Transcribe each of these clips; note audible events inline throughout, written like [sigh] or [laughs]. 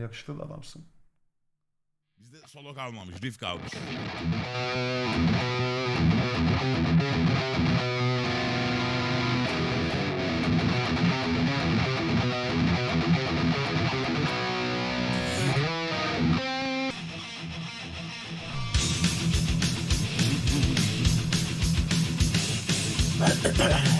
Yakışıklı da adamsın. Bizde solo kalmamış, riff kalmış. [laughs]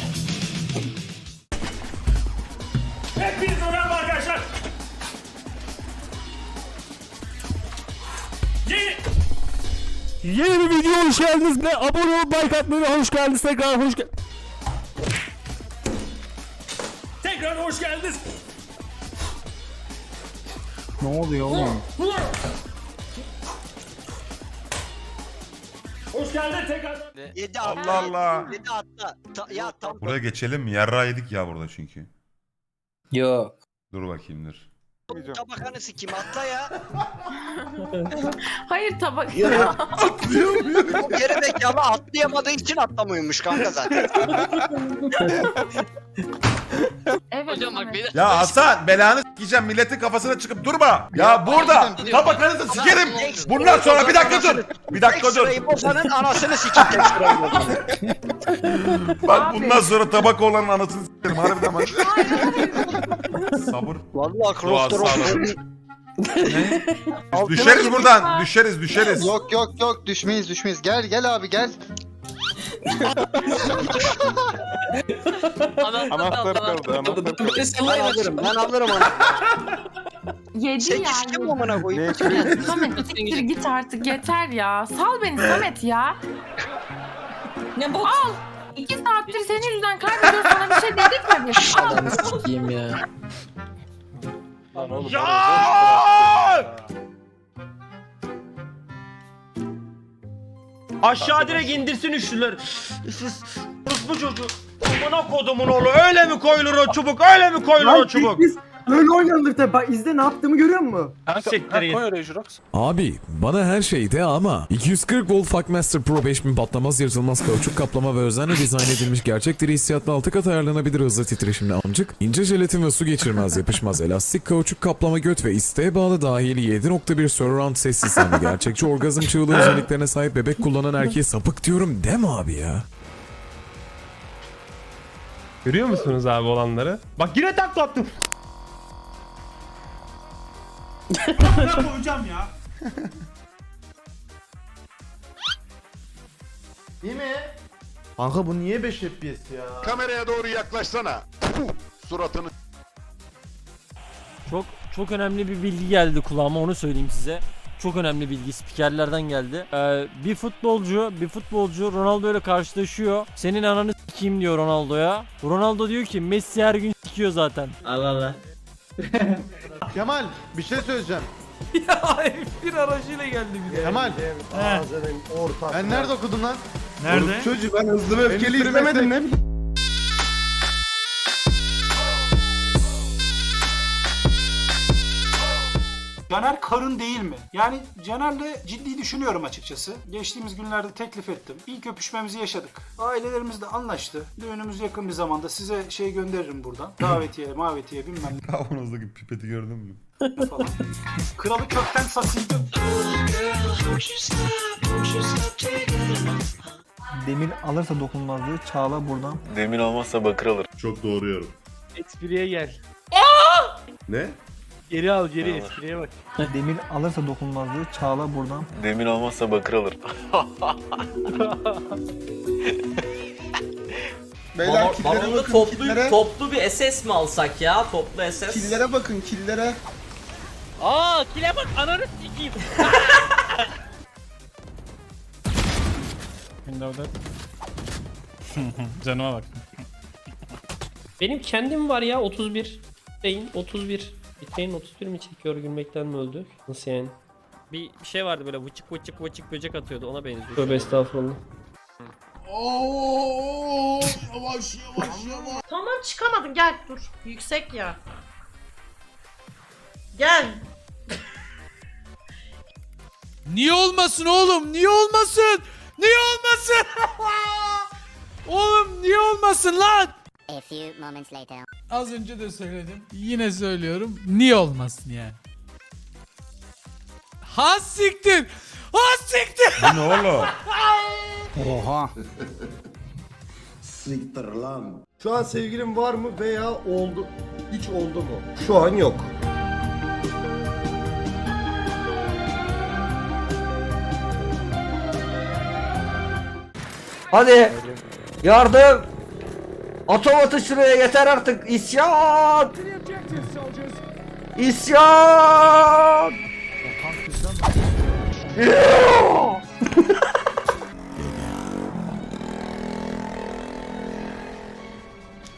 Yeni bir video hoş geldiniz. Ne abone olup like atmayı hoş geldiniz tekrar hoş gel. tekrar hoş geldiniz. Ne oluyor oğlum? Ulan! Hoş geldin tekrardan. 7 Allah atla. Allah. 7 atla. Ta- ya tam Buraya geçelim mi? Yarra yedik ya burada çünkü. Yok. Dur bakayım dur. Tabakanı sikeyim atla ya. [laughs] Hayır tabak. [laughs] O geri zekalı atlayamadığı için atlamıyormuş kanka zaten. [laughs] evet. Hocam bak beni Ya Hasan belanı s**eceğim milletin kafasına çıkıp durma. Ya burada tabakanızı sikerim. Bundan sonra bir dakika dur. Bir dakika dur. Ekstrayı bozanın anasını sikeyim ekstrayı [laughs] bozanın. Bak bundan sonra tabak olanın anasını sikerim. Harbiden bak. Sabır. Vallahi Dua Cross sağlam. Ne? Düşeriz buradan. Düşeriz düşeriz. Yok yok yok düşmeyiz düşmeyiz. Gel gel abi gel. Anahtar kaldı Ben alırım ben alırım onu. Yedi ya. kim amına koyayım? Samet siktir git artık yeter ya. Sal beni Samet ya. Ne bok? Al. İki saattir senin yüzünden kaybediyoruz sana bir şey dedik mi [laughs] biz? Al. Sikiyim ya. Ya! Aşağı direkt indirsin üçlüler. Siz bu çocuğu. Amına kodumun oğlu öyle mi koyulur o çubuk öyle mi koyulur o çubuk? Biz öyle oynanır tabi. Bak izle ne yaptığımı görüyor musun? Siktir git. Abi bana her şey de ama 240 volt Fuckmaster Pro 5000 patlamaz yırtılmaz kauçuk kaplama ve özenle dizayn edilmiş gerçek deri hissiyatlı 6 kat ayarlanabilir hızlı titreşimli amcık, ince jelatin ve su geçirmez yapışmaz [laughs] elastik kauçuk kaplama göt ve isteğe bağlı dahili 7.1 surround ses sistemi gerçekçi orgazm çığlığı özelliklerine sahip bebek kullanan erkeğe sapık diyorum deme abi ya. Görüyor musunuz abi olanları? Bak yine takla attım. koyacağım ya. Değil mi? Kanka bu niye 5 FPS ya? Kameraya doğru yaklaşsana. Puh, Suratını Çok çok önemli bir bilgi geldi kulağıma onu söyleyeyim size. Çok önemli bilgi spikerlerden geldi. Ee, bir futbolcu, bir futbolcu Ronaldo ile karşılaşıyor. Senin ananı sikeyim diyor Ronaldo'ya. Ronaldo diyor ki Messi her gün sikiyor zaten. Allah Allah. [laughs] Kemal bir şey söyleyeceğim. [laughs] ya bir aracıyla geldi bir de. Kemal. Ben nerede okudum lan? Nerede? Çocuğu ben hızlı ve öfkeli izlemedim ne bileyim. Caner karın değil mi? Yani Caner'le ciddi düşünüyorum açıkçası. Geçtiğimiz günlerde teklif ettim. İlk öpüşmemizi yaşadık. Ailelerimiz de anlaştı. Düğünümüz yakın bir zamanda size şey gönderirim buradan. Davetiye, [laughs] mavetiye bilmem Kavanozdaki pipeti gördün mü? ne falan. Kralı kökten satıldı. Demir alırsa dokunmazlığı Çağla buradan. Demir olmazsa bakır alır. Çok doğru yorum. Espriye gel. Ne? Geri al geri espriye bak. Demir alırsa dokunmazlığı Çağla buradan. Demir olmazsa bakır alır. [laughs] Beyler killere bakın toplu, killere. toplu bir SS mi alsak ya? Toplu SS. Killere bakın killere. Aa kile bak ananı sikeyim. [laughs] [laughs] Canıma bak. Benim kendim var ya 31. Beyin 31. Bitcoin 31 mi çekiyor gülmekten mi öldü? Nasıl yani? Bir şey vardı böyle vıçık vıçık vıçık böcek atıyordu ona benziyor. Tövbe estağfurullah. Oo, yavaş yavaş yavaş. Tamam çıkamadın gel dur. Yüksek ya. Gel. Niye olmasın oğlum? Niye olmasın? Niye olmasın? [laughs] oğlum niye olmasın lan? A few moments later. Az önce de söyledim. Yine söylüyorum. Niye olmasın yani? Ha siktir. Ha siktir. Bu ne oğlum? Şu an sevgilim var mı veya oldu hiç oldu mu? Şu an yok. Hadi. Yardım. Atom atı şuraya yeter artık. İsyan. İsyan. [laughs]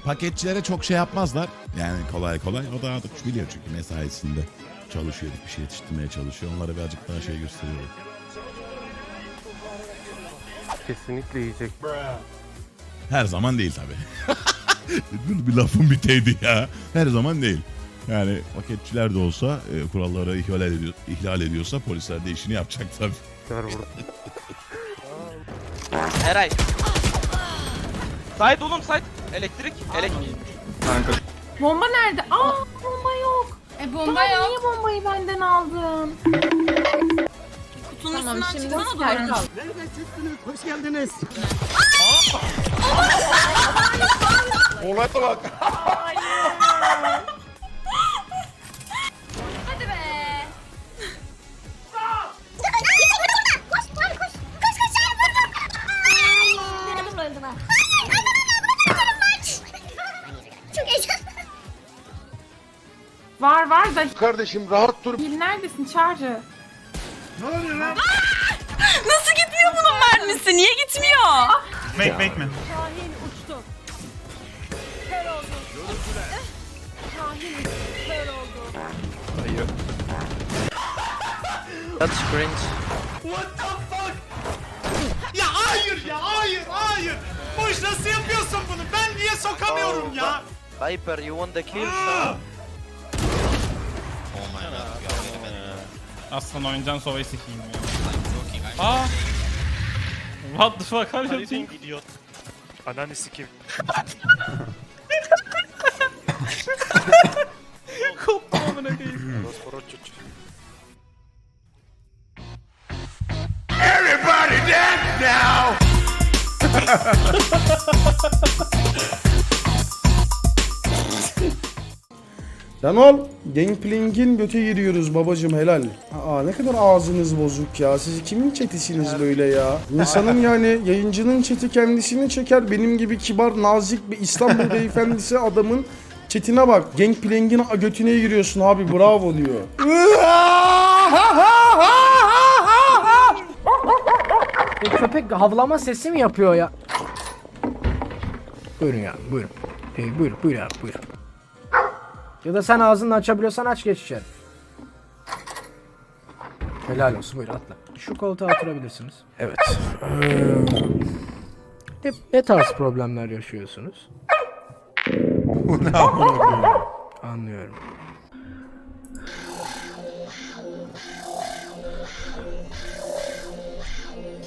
Paketçilere çok şey yapmazlar. Yani kolay kolay. O da artık biliyor çünkü mesaisinde çalışıyor. Bir şey yetiştirmeye çalışıyor. Onlara birazcık daha şey gösteriyor. Kesinlikle yiyecek. Her zaman değil tabi. [laughs] Bir lafım biteydi ya. Her zaman değil. Yani paketçiler de olsa e, kuralları ihlal, ediyor, ihlal ediyorsa polisler de işini yapacak tabi. [laughs] Eray. Sait oğlum sait. Elektrik. Elektrik. Bomba nerede? Aa bomba yok. E bomba yok. Niye bombayı benden aldın? Kutunun tamam, üstünden çıksana doğru. Olaya bak. Hadi be. Var var da Kardeşim rahat dur. Bil neredesin Çağrı? Nasıl gitmiyor bunun mermisi? Niye gitmiyor? Make make mi? That's cringe. Ya hayır ya hayır hayır. Boş nasıl yapıyorsun bunu? Ben niye sokamıyorum ya? Viper you want the kill? Aslan oyuncan sovayı sikeyim ya. Aa. What the fuck are you doing? Ananı sikeyim. [laughs] Koptum amına koyayım. Everybody dance now. [laughs] Canol, Gangplank'in göte giriyoruz babacım helal. Aa ne kadar ağzınız bozuk ya. Siz kimin çetisiniz böyle ya? İnsanın [laughs] yani yayıncının çeti kendisini çeker. Benim gibi kibar, nazik bir İstanbul [laughs] beyefendisi adamın chatine bak. Gangplank'in götüne giriyorsun abi bravo diyor. [laughs] köpek havlama sesi mi yapıyor ya? Buyurun ya buyurun. Ee, buyur buyur abi buyur. Ya da sen ağzını açabiliyorsan aç geç içeri. Helal olsun buyur atla. Şu koltuğa oturabilirsiniz. Evet. ne, ne tarz problemler yaşıyorsunuz? Bu ne amına koyayım? Anlıyorum.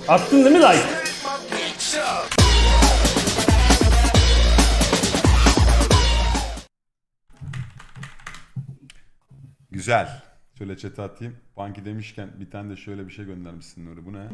Attın değil mi like? Güzel. Şöyle chat'e atayım. Banki demişken bir tane de şöyle bir şey göndermişsin Nuri. Bu ne?